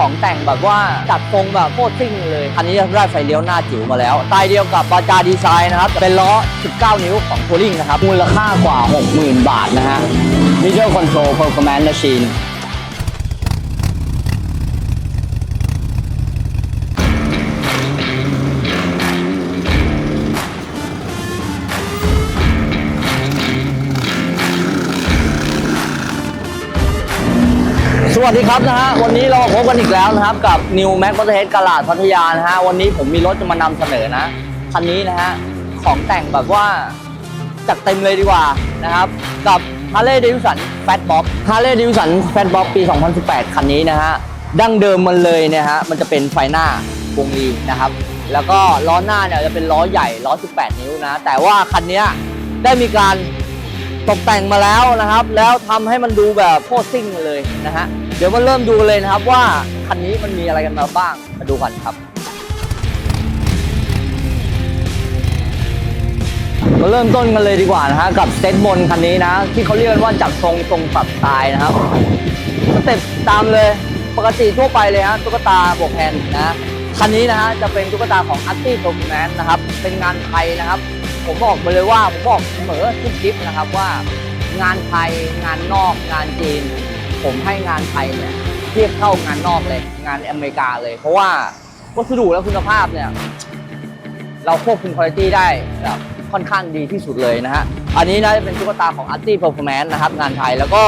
ของแต่งแบบว่าจัดทรงแบบโคตรซิ่งเลยคันนี้ได้ไฟเลี้ยวหน้าจิ๋วมาแล้วสไตล์เดียวกับบาจาดีไซน์นะครับ เป็นล้อ 19 นิ้วของทัวริงนะครับ มูลค่ากว่า 60,000 บาทนะฮะ Visual Control Performance Machine สวัสดีครับนะฮะวันนี้เราพบกันอีกแล้วนะครับกับ New Max m o t o r Head กลาดพัทยานะฮะวันนี้ผมมีรถจะมานำเสนอนะคันนี้นะฮะของแต่งแบบว่าจัดเต็มเลยดีกว่านะครับกับ Harley Davidson Fat Bob Harley Davidson Fat Bob ปี 2018 คันนี้นะฮะดั้งเดิมมันเลยเนี่ยฮะมันจะเป็นไฟหน้าวงลีนะครับแล้วก็ล้อหน้าเนี่ยจะเป็นล้อใหญ่ล้อ 18 นิ้วนะแต่ว่าคันนี้ได้มีการตกแต่งมาแล้วนะครับ แล้วทำให้มันดูแบบโคตรซิ่งเลยนะฮะ เดี๋ยวมาเริ่มดูเลยนะครับว่าคันนี้มันมีอะไรกันมาบ้าง มาดูกันครับมาเริ่มต้นกันเลยดีกว่านะฮะกับเซตบนคันนี้นะ ที่เขาเรียกกันว่าจับทรงทรงปรับตล์นะครับสเต็ปตามเลยปกติทั่วไปเลยฮะตุ๊กตาบวกแฮนด์นะคันนี้นะฮะจะเป็นตุ๊กตาของ a r t i p e r f o r m a n c e นะครับเป็นงานไทยนะครับ ผมบอกไปเลยว่าผมบอกเสมอทุกคลิปนะครับว่างานไทยงานนอกงานจีน ผมให้งานไทยเนี่ยเทียบเท่างานนอกเลย งานอเมริกาเลย เพราะว่าวัสดุและคุณภาพเนี่ย เราควบคุมคุณภาพได้แบบค่อนข้างดีที่สุดเลยนะฮะ อันนี้นะจะเป็นตุ๊กตาของ a r t i Performance นะครับ งานไทยแล้วก็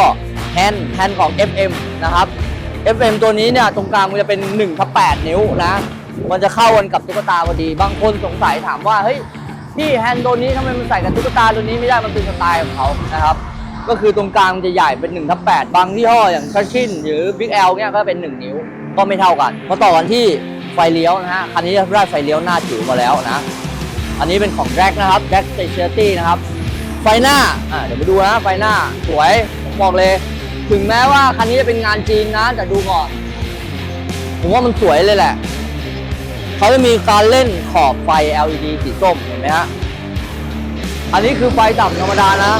แฮนด์แฮนด์ของ FM นะครับ FM ตัวนี้เนี่ยตรงกลางมันจะเป็น1ทับ8นิ้วนะ มันจะเข้ากันกับตุ๊กตาพอดี บางคนสงสัยถามว่าเฮ้ยพี่แฮนด์ตัวนี้ทำไมมันใส่กับตุ๊กตาตัวนี้ไม่ได้มันเป็นสไตล์ของเขานะครับ ก็คือตรงกลางมันจะใหญ่เป็น1ทับ8บางยี่ห้ออย่างชัชชินหรือ Big L เนี่ยก็เป็น 1 นิ้วก็ไม่เท่ากันมาต่อกันที่ไฟเลี้ยวนะฮะคันนี้ได้ไฟเลี้ยวหน้าจิ๋วมาแล้วนะ อันนี้เป็นของแร็กนะครับแร็กสเตชัลตี้นะครับ ไฟหน้าอ่าเดี๋ยวมาดูนะไฟหน้าสวยผมบอกเลย ถึงแม้ว่าคันนี้จะเป็นงานจีนนะแต่ดูก่อน ผมว่ามันสวยเลยแหละเขาจะมีการเล่นขอบไฟ LED สีส้มเห็นไหมฮะอันนี้คือไฟต่ำธรรมดานะ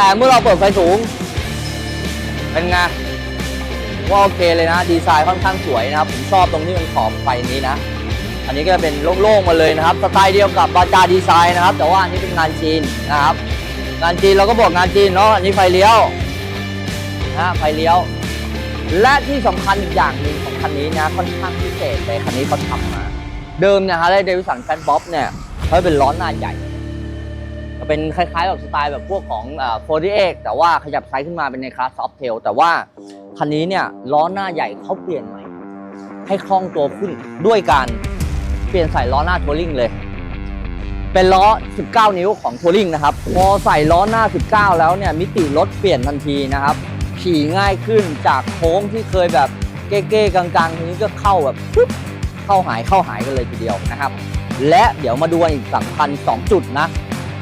แต่เมื่อเราเปิดไฟสูง เป็นไงว่าโอเคเลยนะ ดีไซน์ค่อนข้างสวยนะครับ ผมชอบตรงที่มันขอบไฟนี้นะ อันนี้ก็จะเป็นโล่งๆมาเลยนะครับ สไตล์เดียวกับบาจาดีไซน์นะครับ แต่ว่าอันนี้เป็นงานจีนนะครับ งานจีนเราก็บอกงานจีนเนาะ อันนี้ไฟเลี้ยวนะไฟเลี้ยว และที่สำคัญอีกอย่างหนึ่งของคันนี้นะ ค่อนข้างพิเศษเลยคันนี้เขาทำมา เดิมเนี่ยฮาร์เลย์เดวิสันแฟนบ๊อบเนี่ยเขาเป็นล้อหน้าใหญ่ เป็นคล้ายๆแบบสไตล์แบบพวกของโฟร์ดีเอ็กแต่ว่าขยับไซส์ขึ้นมาเป็นในคลาสซอฟเทลแต่ว่าคันนี้เนี่ยล้อหน้าใหญ่เขาเปลี่ยนใหม่ ให้คล่องตัวขึ้นด้วยการเปลี่ยนใส่ล้อหน้าทัวริงเลย เป็นล้อ 19 นิ้วของทัวริงนะครับ พอใส่ล้อหน้า 19 แล้วเนี่ยมิติรถเปลี่ยนทันทีนะครับ ขี่ง่ายขึ้นจากโค้งที่เคยแบบเก้ๆกลางๆทีนี้ก็เข้าแบบปุ๊บเข้าหายเข้าหายกันเลยทีเดียวนะครับ และเดี๋ยวมาดูอีกสำคัญ 2 จุดนะ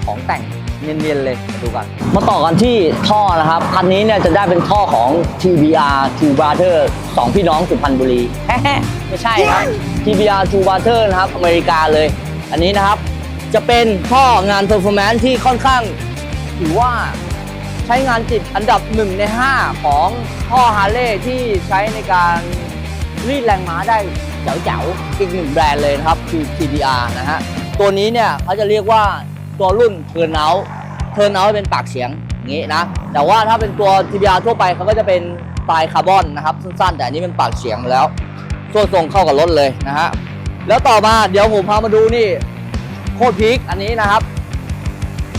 ของแต่งเนียนๆเลยมาดูกัน มาต่อกันที่ท่อนะครับ คันนี้เนี่ยจะได้เป็นท่อของ TBR Two Brother สองพี่น้องสุพรรณบุรีไม่ใช่ครับ TBR Two Brother นะครับ อเมริกาเลย อันนี้นะครับ จะเป็นท่องาน performance ที่ค่อนข้างถือว่าใช้งานติดอันดับ 1 ใน 5 ของท่อฮาร์เลย์ที่ใช้ในการรีดแรงม้าได้เจ๋วๆอีกหนึ่งแบรนด์เลยนะครับคือ TBR นะฮะ ตัวนี้เนี่ยเขาจะเรียกว่า ตัวรุ่นเทิร์นเอาเทิร์นเอาเป็นปากเสียงอย่างนี้นะ แต่ว่าถ้าเป็นตัว TBR ทั่วไปเขาก็จะเป็นปลายคาร์บอนนะครับสั้นๆ แต่อันนี้เป็นปากเสียงแล้วส่วนทรงเข้ากับรถเลยนะฮะแล้วต่อมาเดี๋ยวผมพามาดูนี่โคตรพีคอันนี้นะครับ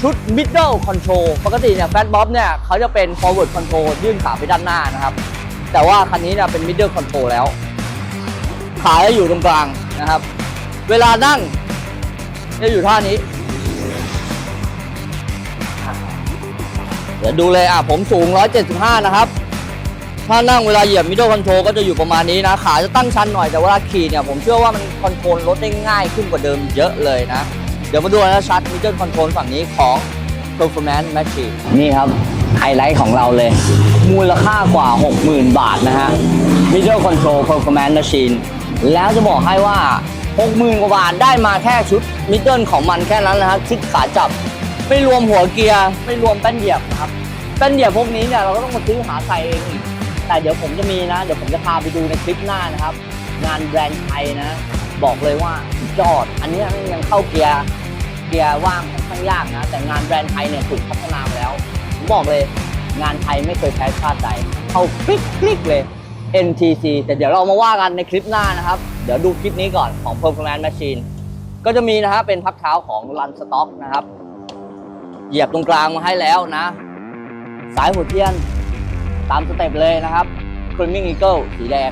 ชุด middle control ปกติเนี่ยแฟตบ๊อบเนี่ยเขาจะเป็น forward control ยื่นขาไปด้านหน้านะครับ แต่ว่าคันนี้เนี่ยเป็น middle control แล้ว ขาจะอยู่ตรงกลางนะครับ เวลานั่งจะอยู่ท่านี้ ดี๋ยวดูเลยอะผมสูง 175 นะครับ ถ้านั่งเวลาเหยียบ middle control ก็จะอยู่ประมาณนี้นะ ขาจะตั้งชันหน่อยแต่เวลาขี่เนี่ยผมเชื่อว่ามันคอนโทรลรถได้ง่ายขึ้นกว่าเดิมเยอะเลยนะ เดี๋ยวมาดูนะชัด middle control ฝั่งนี้ของ performance machine นี่ครับ ไฮไลท์ของเราเลย มูลค่ากว่า 60,000 บาทนะฮะ middle control performance machine แล้วจะบอกให้ว่า 60,000 กว่าบาทได้มาแค่ชุด middle ของมันแค่นั้นนะครับชิดขาจับ ไม่รวมหัวเกียร์ไม่รวมแป้นเหยียบนะครับแป้นเหยียบพวกนี้เนี่ยเราก็ต้องมาซื้อหาใส่เองอีกแต่เดี๋ยวผมจะมีนะ เดี๋ยวผมจะพาไปดูในคลิปหน้านะครับ งานแบรนด์ไทยนะ บอกเลยว่าสุดยอด อันนี้ยังเข้าเกียร์เกียร์ว่างค่อนข้างยากนะ แต่งานแบรนด์ไทยเนี่ยถูกพัฒนามาแล้วผมบอกเลยงานไทยไม่เคยแพ้ชาติใดเข้าคลิกคลิกเลย NTC แต่เดี๋ยวเรามาว่ากันในคลิปหน้านะครับ เดี๋ยวดูคลิปนี้ก่อนของ Performance Machine ก็จะมีนะครับเป็นพักเท้าของ Run Stock นะครับ เหยียบตรงกลางมาให้แล้วนะ สายหัวเทียน ตามสเต็ปเลยนะครับ Climbing Eagle สีแดง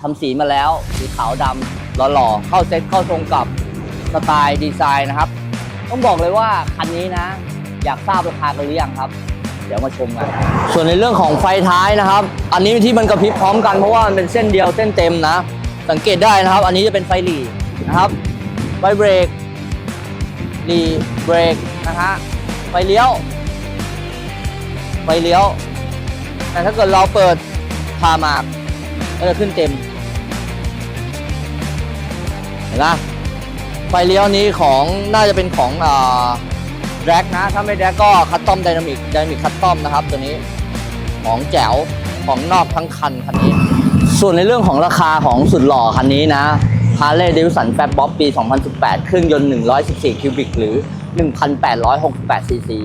ทำสีมาแล้ว สีขาวดำหล่อๆ เข้าเซ็ตเข้าทรงกับสไตล์ดีไซน์นะครับ ต้องบอกเลยว่าคันนี้นะ อยากทราบราคากันหรือยังครับ เดี๋ยวมาชมกัน ส่วนในเรื่องของไฟท้ายนะครับ อันนี้ที่มันกระพริบพร้อมกันเพราะว่ามันเป็นเส้นเดียวเส้นเต็มนะ สังเกตได้นะครับ อันนี้จะเป็นไฟหลีนะครับไฟเบรกหลีเบรกนะฮะ ฟเลี้ยว ไฟเลี้ยว แต่ถ้าเกิดเราเปิดพามากก็จะขึ้นเต็ม เห็นไหมไฟเลี้ยวนี้ของน่าจะเป็นของอ่าแร็กนะ ถ้าไม่แร็กก็คัตตอมไดนามิกไดนามิกคัตตอมนะครับตัวนี้ ของแจ๋วของนอกทั้งคันคันนี้ ส่วนในเรื่องของราคาของสุดหล่อคันนี้นะ Harley Davidson Fat Bob ปี 2018 เครื่องยนต์ 114 คิวบิก หรือ 1,868ซีซี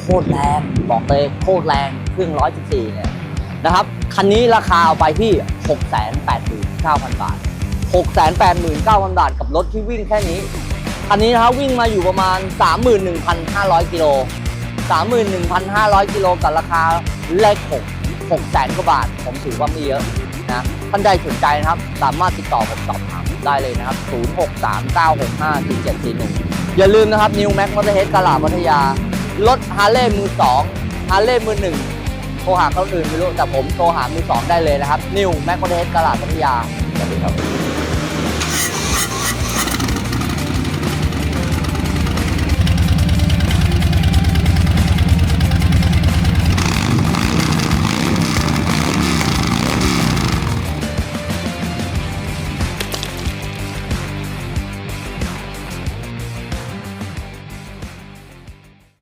โคตรแรงบอกเลยโคตรแรงเครื่อง114เนี่ยนะครับคันนี้ราคาเอาไปที่ 689,000 บาท 689,000 บาทกับรถที่วิ่งแค่นี้ คันนี้นะครับวิ่งมาอยู่ประมาณ 31,500 กิโล 31,500 กิโลกับราคาเลข6 6แสนกว่าบาท ผมถือว่าไม่เยอะนะท่านใดสนใจนะครับ สามารถติดต่อผมสอบถามได้เลยนะครับ 0639654741 อย่าลืมนะครับ New Max Motorhead กาลาดพัทยา รถฮาร์เลย์มือ2ฮาร์เลย์มือ1โทรหาเขาอื่นไม่รู้แต่ผมโทรหามือ2ได้เลยนะครับ New Max Motorhead กาลาดพัทยาสวัสดีครับ